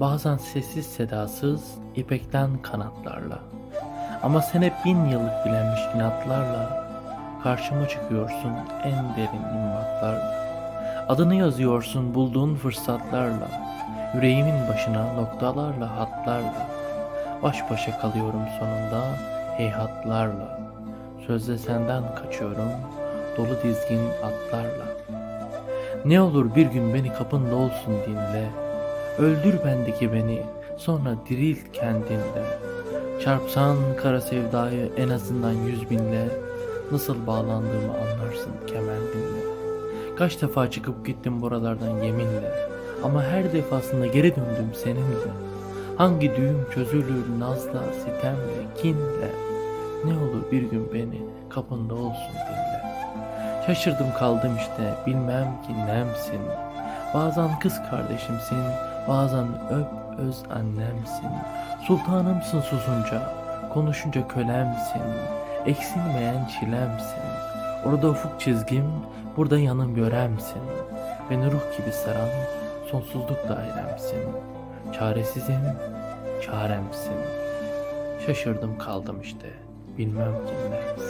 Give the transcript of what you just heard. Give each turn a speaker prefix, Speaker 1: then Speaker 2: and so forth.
Speaker 1: Bazen sessiz sedasız ipekten kanatlarla. Ama sen hep bin yıllık bilenmiş inatlarla karşıma çıkıyorsun en derin immatlarla. Adını yazıyorsun bulduğun fırsatlarla. Yüreğimin başına noktalarla hatlarla. Baş başa kalıyorum sonunda heyhatlarla. Sözde senden kaçıyorum dolu dizgin atlarla. Ne olur bir gün beni kapında olsun dinle. Öldür bendeki beni sonra dirilt kendinde. Çarpsan kara sevdayı en azından yüz binle. Nasıl bağlandığımı anlarsın kemendinle. Kaç defa çıkıp gittim buralardan yeminle. Ama her defasında geri döndüm seninle. Hangi düğüm çözülür nazla, sitemle, kinle. Ne olur bir gün beni kapında olsun dinle. Şaşırdım kaldım işte bilmem ki nemsin. Bazen kız kardeşimsin, bazen öp öz annemsin. Sultanımsın susunca, konuşunca kölemsin. Eksilmeyen çilemsin. Orada ufuk çizgim, burada yanım göremsin. Beni ruh gibi saran sonsuzluk dairemsin. Çaresizim, çaremsin. Şaşırdım kaldım işte, bilmem ki nemsin.